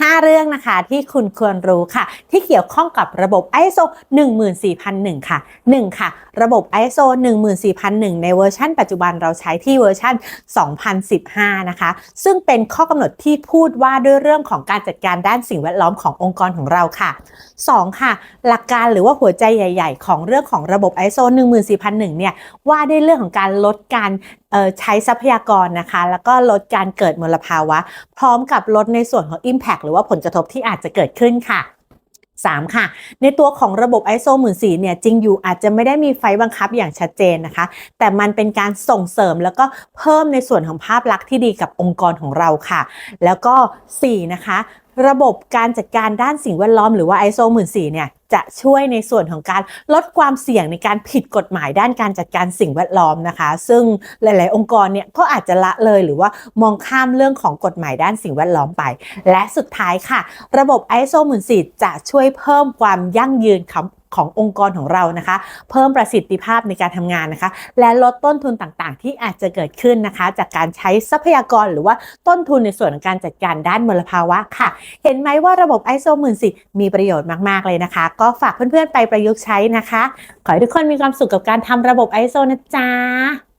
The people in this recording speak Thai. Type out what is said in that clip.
5 เรื่องนะคะที่คุณควรรู้ค่ะ ที่เกี่ยวข้องกับระบบ ISO 14001 ค่ะ 1. ค่ะ ระบบ ISO 14001 ในเวอร์ชันปัจจุบันเราใช้ที่เวอร์ชัน2015 นะคะ ซึ่งเป็นข้อกำหนดที่พูดว่าด้วยเรื่องของการจัดการด้านสิ่งแวดล้อมขององค์กรของเราค่ะ 2. ค่ะ หลักการหรือว่าหัวใจใหญ่ ๆ ของเรื่องของระบบ ISO 14001 เนี่ยว่าด้วยเรื่องของการลดการ ใช้ทรัพยากรนะคะ แล้วก็ลดการเกิดมลภาวะ พร้อมกับลดในส่วนของ Impact หรือว่าผลกระทบที่อาจจะเกิดขึ้นค่ะ 3. ค่ะ ในตัวของระบบ ISO 14000เนี่ยจริงอยู่อาจจะไม่ได้มีไฟบังคับอย่างชัดเจนนะคะ แต่มันเป็นการส่งเสริมแล้วก็เพิ่มในส่วนของภาพลักษณ์ที่ดีกับองค์กรของเราค่ะ แล้วก็ 4 นะคะระบบการจัดการด้านสิ่งแวดล้อมหรือว่า ISO 14000เนี่ยจะช่วยในส่วนของการลดความเสี่ยงในการผิดกฎหมายด้านการจัดการสิ่งแวดล้อมนะคะ ซึ่งหลาย ๆ องค์กรเนี่ยก็อาจจะละเลยหรือว่ามองข้ามเรื่องของกฎหมายด้านสิ่งแวดล้อมไป และสุดท้ายค่ะ ระบบ ISO 14000จะช่วยเพิ่มความยั่งยืน ขององค์กรของเรานะคะ เพิ่มประสิทธิภาพในการทำงานนะคะ และลดต้นทุนต่างๆ ที่อาจจะเกิดขึ้นนะคะ จากการใช้ทรัพยากรหรือว่าต้นทุนในส่วนของการจัดการด้านมลภาวะค่ะ เห็นไหมว่าระบบ ISO 14000มีประโยชน์มากๆเลยนะคะ ก็ฝากเพื่อนๆไปประยุกต์ใช้นะคะ ขอให้ทุกคนมีความสุขกับการทำระบบ ISO นะจ๊ะ